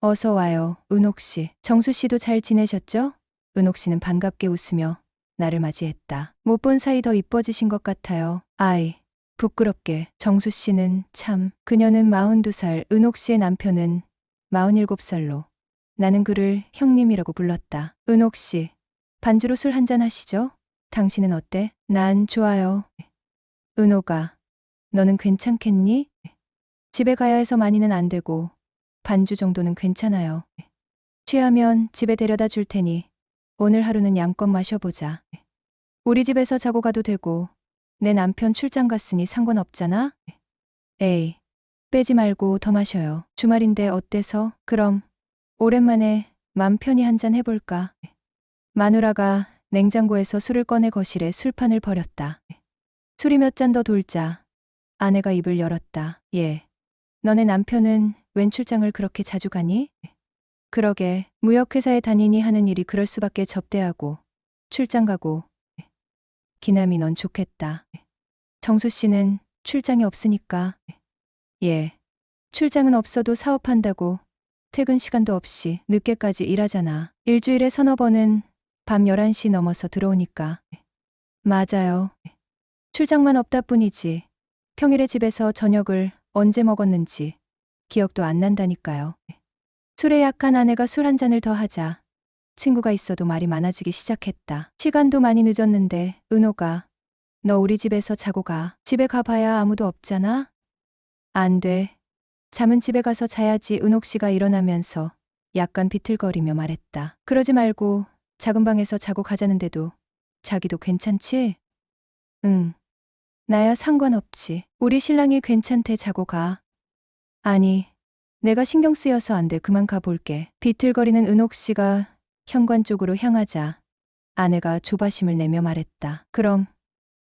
어서 와요, 은옥 씨. 정수 씨도 잘 지내셨죠? 은옥 씨는 반갑게 웃으며 나를 맞이했다. 못 본 사이 더 이뻐지신 것 같아요. 아이, 부끄럽게. 정수 씨는 참, 그녀는 42살, 은옥 씨의 남편은 47살로. 나는 그를 형님이라고 불렀다. 은옥 씨, 반주로 술 한잔 하시죠? 당신은 어때? 난 좋아요. 은옥아, 너는 괜찮겠니? 집에 가야 해서 많이는 안 되고, 반주 정도는 괜찮아요. 취하면 집에 데려다 줄 테니, 오늘 하루는 양껏 마셔보자. 우리 집에서 자고 가도 되고, 내 남편 출장 갔으니 상관없잖아? 에이, 빼지 말고 더 마셔요. 주말인데 어때서? 그럼, 오랜만에 맘 편히 한 잔 해볼까? 마누라가 냉장고에서 술을 꺼내 거실에 술판을 버렸다. 술이 몇 잔 더 돌자. 아내가 입을 열었다. 예. 너네 남편은 웬 출장을 그렇게 자주 가니? 그러게, 무역회사에 다니니 하는 일이 그럴 수밖에 접대하고, 출장 가고. 기남이 넌 좋겠다. 정수 씨는 출장이 없으니까. 예. 출장은 없어도 사업한다고 퇴근 시간도 없이 늦게까지 일하잖아. 일주일에 서너 번은 밤 11시 넘어서 들어오니까. 맞아요. 출장만 없다 뿐이지. 평일에 집에서 저녁을 언제 먹었는지 기억도 안 난다니까요. 술에 약한 아내가 술 한 잔을 더 하자. 친구가 있어도 말이 많아지기 시작했다. 시간도 많이 늦었는데, 은호가, 너 우리 집에서 자고 가. 집에 가봐야 아무도 없잖아? 안 돼. 잠은 집에 가서 자야지 은옥 씨가 일어나면서 약간 비틀거리며 말했다. 그러지 말고 작은 방에서 자고 가자는데도 자기도 괜찮지? 응. 나야 상관없지. 우리 신랑이 괜찮대 자고 가. 아니, 내가 신경 쓰여서 안 돼. 그만 가볼게. 비틀거리는 은옥 씨가 현관 쪽으로 향하자 아내가 조바심을 내며 말했다. 그럼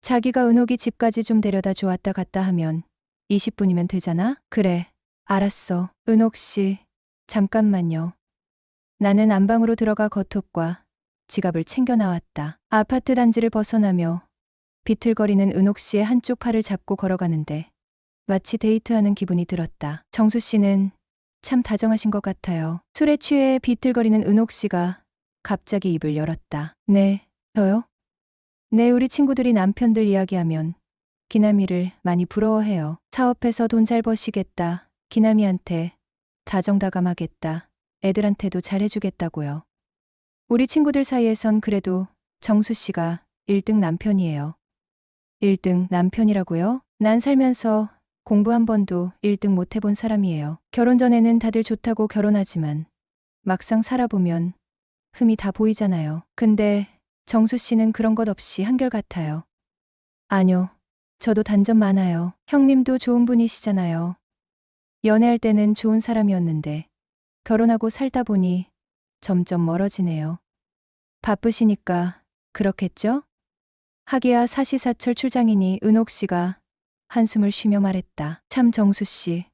자기가 은옥이 집까지 좀 데려다 주었다 갔다 하면 20분이면 되잖아? 그래. 알았어. 은옥 씨. 잠깐만요. 나는 안방으로 들어가 겉옷과 지갑을 챙겨 나왔다. 아파트 단지를 벗어나며 비틀거리는 은옥 씨의 한쪽 팔을 잡고 걸어가는데 마치 데이트하는 기분이 들었다. 정수 씨는 참 다정하신 것 같아요. 술에 취해 비틀거리는 은옥 씨가 갑자기 입을 열었다. 네, 저요? 네, 우리 친구들이 남편들 이야기하면 기남이를 많이 부러워해요. 사업해서 돈 잘 버시겠다. 기남이한테 다정다감하겠다. 애들한테도 잘해주겠다고요. 우리 친구들 사이에선 그래도 정수 씨가 1등 남편이에요. 1등 남편이라고요? 난 살면서 공부 한 번도 1등 못 해본 사람이에요. 결혼 전에는 다들 좋다고 결혼하지만 막상 살아보면 흠이 다 보이잖아요. 근데 정수 씨는 그런 것 없이 한결같아요. 아뇨. 저도 단점 많아요. 형님도 좋은 분이시잖아요. 연애할 때는 좋은 사람이었는데 결혼하고 살다 보니 점점 멀어지네요. 바쁘시니까 그렇겠죠? 하기야 사시사철 출장이니 은옥 씨가 한숨을 쉬며 말했다. 참 정수 씨,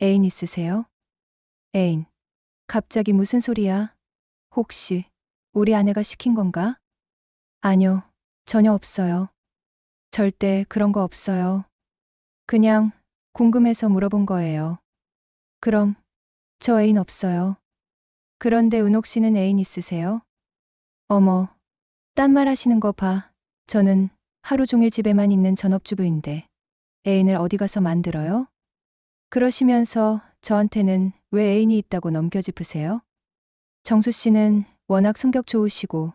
애인 있으세요? 애인. 갑자기 무슨 소리야? 혹시 우리 아내가 시킨 건가? 아니요, 전혀 없어요. 절대 그런 거 없어요. 그냥 궁금해서 물어본 거예요. 그럼 저 애인 없어요. 그런데 은옥 씨는 애인 있으세요? 어머, 딴 말 하시는 거 봐. 저는 하루 종일 집에만 있는 전업주부인데 애인을 어디 가서 만들어요? 그러시면서 저한테는 왜 애인이 있다고 넘겨짚으세요? 정수 씨는 워낙 성격 좋으시고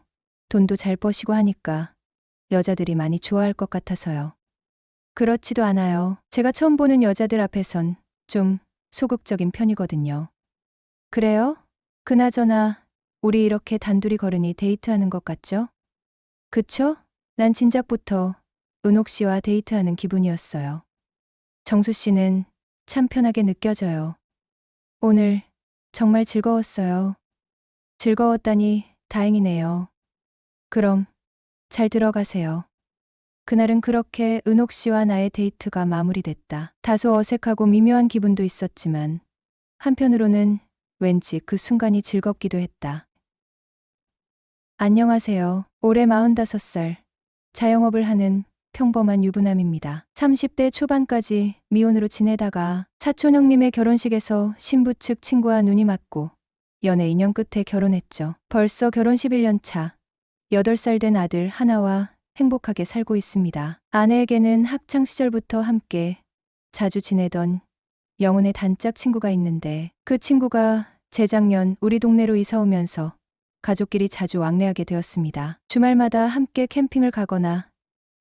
돈도 잘 버시고 하니까 여자들이 많이 좋아할 것 같아서요. 그렇지도 않아요. 제가 처음 보는 여자들 앞에선 좀 소극적인 편이거든요. 그래요? 그나저나 우리 이렇게 단둘이 걸으니 데이트하는 것 같죠? 그쵸? 난 진작부터 은옥 씨와 데이트하는 기분이었어요. 정수 씨는 참 편하게 느껴져요. 오늘 정말 즐거웠어요. 즐거웠다니 다행이네요. 그럼 잘 들어가세요. 그날은 그렇게 은옥 씨와 나의 데이트가 마무리됐다. 다소 어색하고 미묘한 기분도 있었지만 한편으로는 왠지 그 순간이 즐겁기도 했다. 안녕하세요. 올해 45살. 자영업을 하는 평범한 유부남입니다. 30대 초반까지 미혼으로 지내다가 사촌 형님의 결혼식에서 신부 측 친구와 눈이 맞고 연애 2년 끝에 결혼했죠. 벌써 결혼 11년 차. 8살 된 아들 하나와 행복하게 살고 있습니다. 아내에게는 학창 시절부터 함께 자주 지내던 영혼의 단짝 친구가 있는데 그 친구가 재작년 우리 동네로 이사 오면서 가족끼리 자주 왕래하게 되었습니다. 주말마다 함께 캠핑을 가거나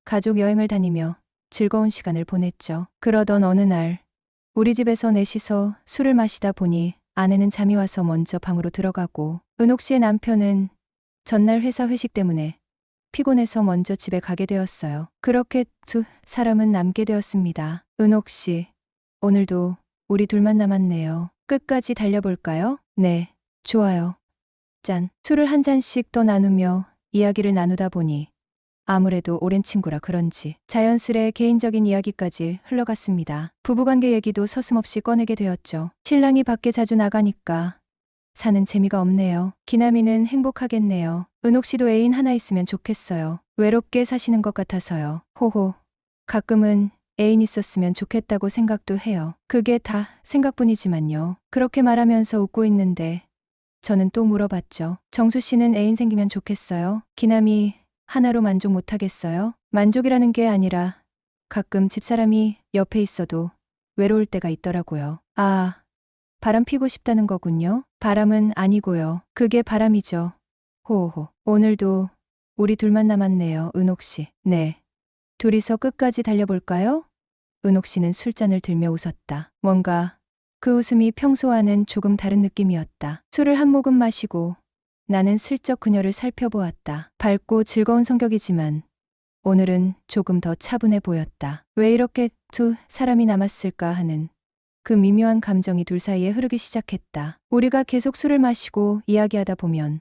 가족 여행을 다니며 즐거운 시간을 보냈죠. 그러던 어느 날 우리 집에서 넷이서 술을 마시다 보니 아내는 잠이 와서 먼저 방으로 들어가고 은옥 씨의 남편은 전날 회사 회식 때문에 피곤해서 먼저 집에 가게 되었어요. 그렇게 두 사람은 남게 되었습니다. 은옥 씨, 오늘도 우리 둘만 남았네요. 끝까지 달려볼까요? 네, 좋아요. 짠. 술을 한 잔씩 더 나누며 이야기를 나누다 보니 아무래도 오랜 친구라 그런지 자연스레 개인적인 이야기까지 흘러갔습니다. 부부관계 얘기도 서슴없이 꺼내게 되었죠. 신랑이 밖에 자주 나가니까 사는 재미가 없네요. 기남이는 행복하겠네요. 은옥 씨도 애인 하나 있으면 좋겠어요. 외롭게 사시는 것 같아서요. 호호. 가끔은 애인 있었으면 좋겠다고 생각도 해요. 그게 다 생각뿐이지만요. 그렇게 말하면서 웃고 있는데 저는 또 물어봤죠. 정수 씨는 애인 생기면 좋겠어요? 기남이 하나로 만족 못하겠어요? 만족이라는 게 아니라 가끔 집사람이 옆에 있어도 외로울 때가 있더라고요. 아, 바람 피고 싶다는 거군요. 바람은 아니고요. 그게 바람이죠. 호호. 오늘도 우리 둘만 남았네요, 은옥 씨. 네. 둘이서 끝까지 달려볼까요? 은옥 씨는 술잔을 들며 웃었다. 뭔가 그 웃음이 평소와는 조금 다른 느낌이었다. 술을 한 모금 마시고 나는 슬쩍 그녀를 살펴보았다. 밝고 즐거운 성격이지만 오늘은 조금 더 차분해 보였다. 왜 이렇게 두 사람이 남았을까 하는 그 미묘한 감정이 둘 사이에 흐르기 시작했다. 우리가 계속 술을 마시고 이야기하다 보면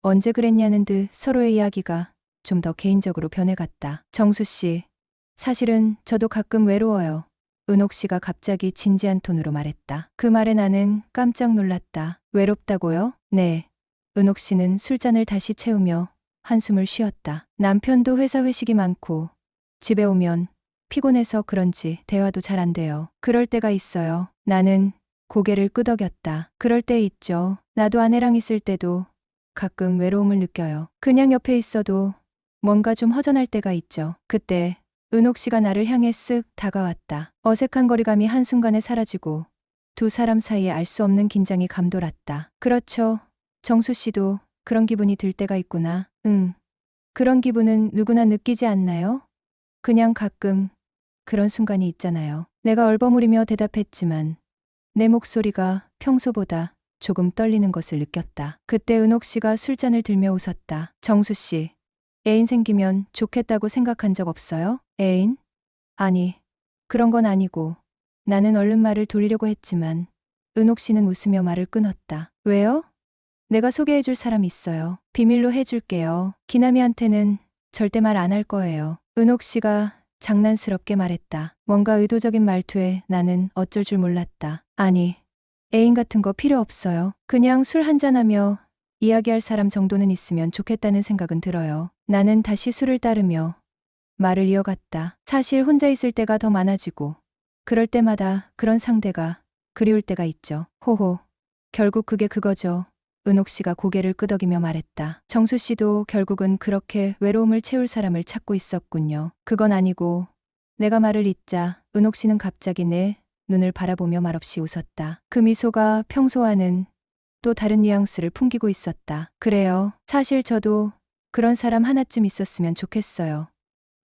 언제 그랬냐는 듯 서로의 이야기가 좀 더 개인적으로 변해갔다. 정수 씨, 사실은 저도 가끔 외로워요. 은옥 씨가 갑자기 진지한 톤으로 말했다. 그 말에 나는 깜짝 놀랐다. 외롭다고요? 네. 은옥 씨는 술잔을 다시 채우며 한숨을 쉬었다. 남편도 회사 회식이 많고 집에 오면 피곤해서 그런지 대화도 잘 안 돼요. 그럴 때가 있어요. 나는 고개를 끄덕였다. 그럴 때 있죠. 나도 아내랑 있을 때도 가끔 외로움을 느껴요. 그냥 옆에 있어도 뭔가 좀 허전할 때가 있죠. 그때 은옥 씨가 나를 향해 쓱 다가왔다. 어색한 거리감이 한순간에 사라지고 두 사람 사이에 알 수 없는 긴장이 감돌았다. 그렇죠. 정수 씨도 그런 기분이 들 때가 있구나. 응. 그런 기분은 누구나 느끼지 않나요? 그냥 가끔 그런 순간이 있잖아요. 내가 얼버무리며 대답했지만 내 목소리가 평소보다 조금 떨리는 것을 느꼈다. 그때 은옥 씨가 술잔을 들며 웃었다. 정수 씨, 애인 생기면 좋겠다고 생각한 적 없어요? 애인? 아니, 그런 건 아니고 나는 얼른 말을 돌리려고 했지만 은옥 씨는 웃으며 말을 끊었다. 왜요? 내가 소개해줄 사람 있어요. 비밀로 해줄게요. 기남이한테는 절대 말 안 할 거예요. 은옥 씨가 장난스럽게 말했다. 뭔가 의도적인 말투에 나는 어쩔 줄 몰랐다. 아니, 애인 같은 거 필요 없어요. 그냥 술 한잔하며 이야기할 사람 정도는 있으면 좋겠다는 생각은 들어요. 나는 다시 술을 따르며 말을 이어갔다. 사실 혼자 있을 때가 더 많아지고 그럴 때마다 그런 상대가 그리울 때가 있죠. 호호. 결국 그게 그거죠. 은옥 씨가 고개를 끄덕이며 말했다. 정수 씨도 결국은 그렇게 외로움을 채울 사람을 찾고 있었군요. 그건 아니고 내가 말을 잇자 은옥 씨는 갑자기 내 눈을 바라보며 말없이 웃었다. 그 미소가 평소와는 또 다른 뉘앙스를 풍기고 있었다. 그래요. 사실 저도 그런 사람 하나쯤 있었으면 좋겠어요.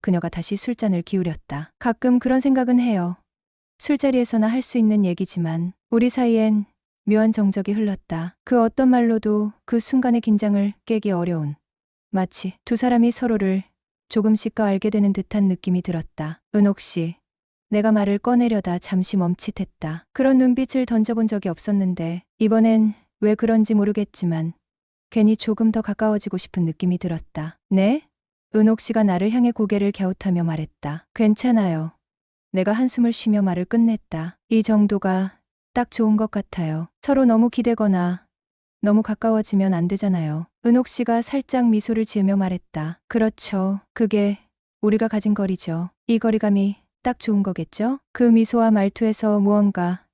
그녀가 다시 술잔을 기울였다. 가끔 그런 생각은 해요. 술자리에서나 할 수 있는 얘기지만 우리 사이엔 묘한 정적이 흘렀다. 그 어떤 말로도 그 순간의 긴장을 깨기 어려운 마치 두 사람이 서로를 조금씩 더 알게 되는 듯한 느낌이 들었다. 은옥 씨, 내가 말을 꺼내려다 잠시 멈칫했다. 그런 눈빛을 던져본 적이 없었는데 이번엔 왜 그런지 모르겠지만 괜히 조금 더 가까워지고 싶은 느낌이 들었다. 네? 은옥 씨가 나를 향해 고개를 갸웃하며 말했다. 괜찮아요. 내가 한숨을 쉬며 말을 끝냈다. 이 정도가 딱 좋은 것 같아요. 서로 너무 기대거나 너무 가까워지면 안 되잖아요. 은옥 씨가 살짝 미소를 지으며 말했다. 그렇죠. 그게 우리가 가진 거리죠. 이 거리감이 딱 좋은 거겠죠? 그 미소와 말투에서 무언가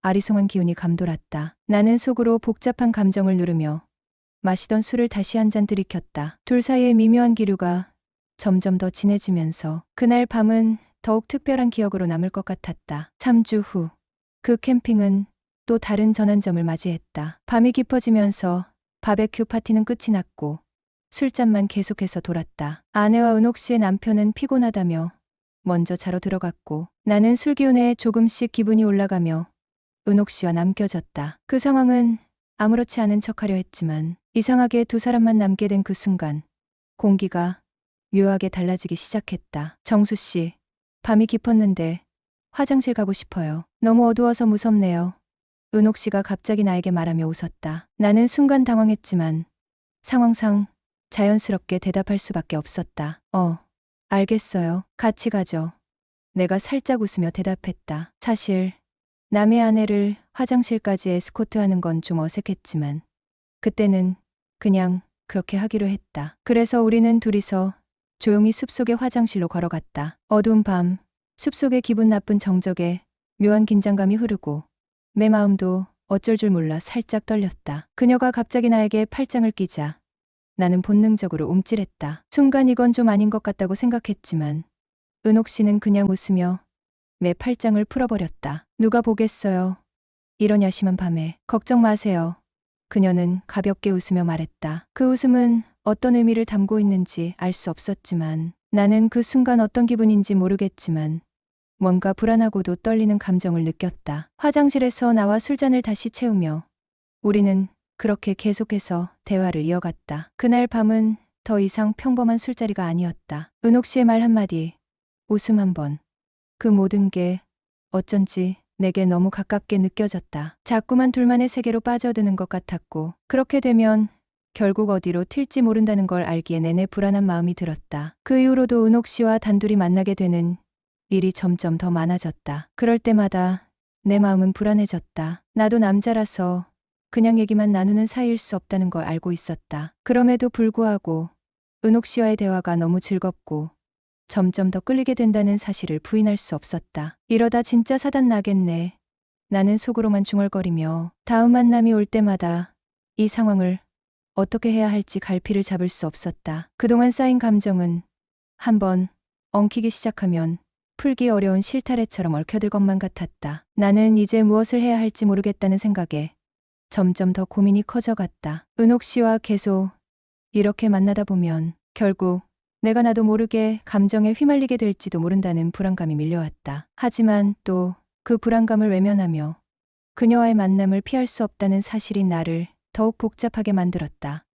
아리송한 기운이 감돌았다. 나는 속으로 복잡한 감정을 누르며 마시던 술을 다시 한 잔 들이켰다. 둘 사이의 미묘한 기류가 점점 더 진해지면서 그날 밤은 더욱 특별한 기억으로 남을 것 같았다. 3주 후, 그 캠핑은 또 다른 전환점을 맞이했다. 밤이 깊어지면서 바베큐 파티는 끝이 났고 술잔만 계속해서 돌았다. 아내와 은옥 씨의 남편은 피곤하다며 먼저 자러 들어갔고 나는 술 기운에 조금씩 기분이 올라가며 은옥 씨와 남겨졌다. 그 상황은 아무렇지 않은 척하려 했지만 이상하게 두 사람만 남게 된 그 순간 공기가 묘하게 달라지기 시작했다. 정수 씨, 밤이 깊었는데 화장실 가고 싶어요. 너무 어두워서 무섭네요. 은옥 씨가 갑자기 나에게 말하며 웃었다. 나는 순간 당황했지만 상황상 자연스럽게 대답할 수밖에 없었다. 어, 알겠어요. 같이 가죠. 내가 살짝 웃으며 대답했다. 사실 남의 아내를 화장실까지 에스코트하는 건 좀 어색했지만 그때는 그냥 그렇게 하기로 했다. 그래서 우리는 둘이서 조용히 숲속의 화장실로 걸어갔다. 어두운 밤, 숲속의 기분 나쁜 정적에 묘한 긴장감이 흐르고 내 마음도 어쩔 줄 몰라 살짝 떨렸다. 그녀가 갑자기 나에게 팔짱을 끼자 나는 본능적으로 움찔했다. 순간 이건 좀 아닌 것 같다고 생각했지만 은옥 씨는 그냥 웃으며 내 팔짱을 풀어버렸다. 누가 보겠어요. 이런 야심한 밤에 걱정 마세요. 그녀는 가볍게 웃으며 말했다. 그 웃음은 어떤 의미를 담고 있는지 알 수 없었지만 나는 그 순간 어떤 기분인지 모르겠지만 뭔가 불안하고도 떨리는 감정을 느꼈다. 화장실에서 나와 술잔을 다시 채우며 우리는 그렇게 계속해서 대화를 이어갔다. 그날 밤은 더 이상 평범한 술자리가 아니었다. 은옥 씨의 말 한마디, 웃음 한 번. 그 모든 게 어쩐지 내게 너무 가깝게 느껴졌다. 자꾸만 둘만의 세계로 빠져드는 것 같았고, 그렇게 되면 결국 어디로 튈지 모른다는 걸 알기에 내내 불안한 마음이 들었다. 그 이후로도 은옥 씨와 단둘이 만나게 되는 일이 점점 더 많아졌다. 그럴 때마다 내 마음은 불안해졌다. 나도 남자라서 그냥 얘기만 나누는 사이일 수 없다는 걸 알고 있었다. 그럼에도 불구하고 은옥 씨와의 대화가 너무 즐겁고 점점 더 끌리게 된다는 사실을 부인할 수 없었다. 이러다 진짜 사단 나겠네. 나는 속으로만 중얼거리며 다음 만남이 올 때마다 이 상황을 어떻게 해야 할지 갈피를 잡을 수 없었다. 그동안 쌓인 감정은 한번 엉키기 시작하면 풀기 어려운 실타래처럼 얽혀들 것만 같았다. 나는 이제 무엇을 해야 할지 모르겠다는 생각에 점점 더 고민이 커져갔다. 은옥 씨와 계속 이렇게 만나다 보면 결국 내가 나도 모르게 감정에 휘말리게 될지도 모른다는 불안감이 밀려왔다. 하지만 또 그 불안감을 외면하며 그녀와의 만남을 피할 수 없다는 사실이 나를 더욱 복잡하게 만들었다.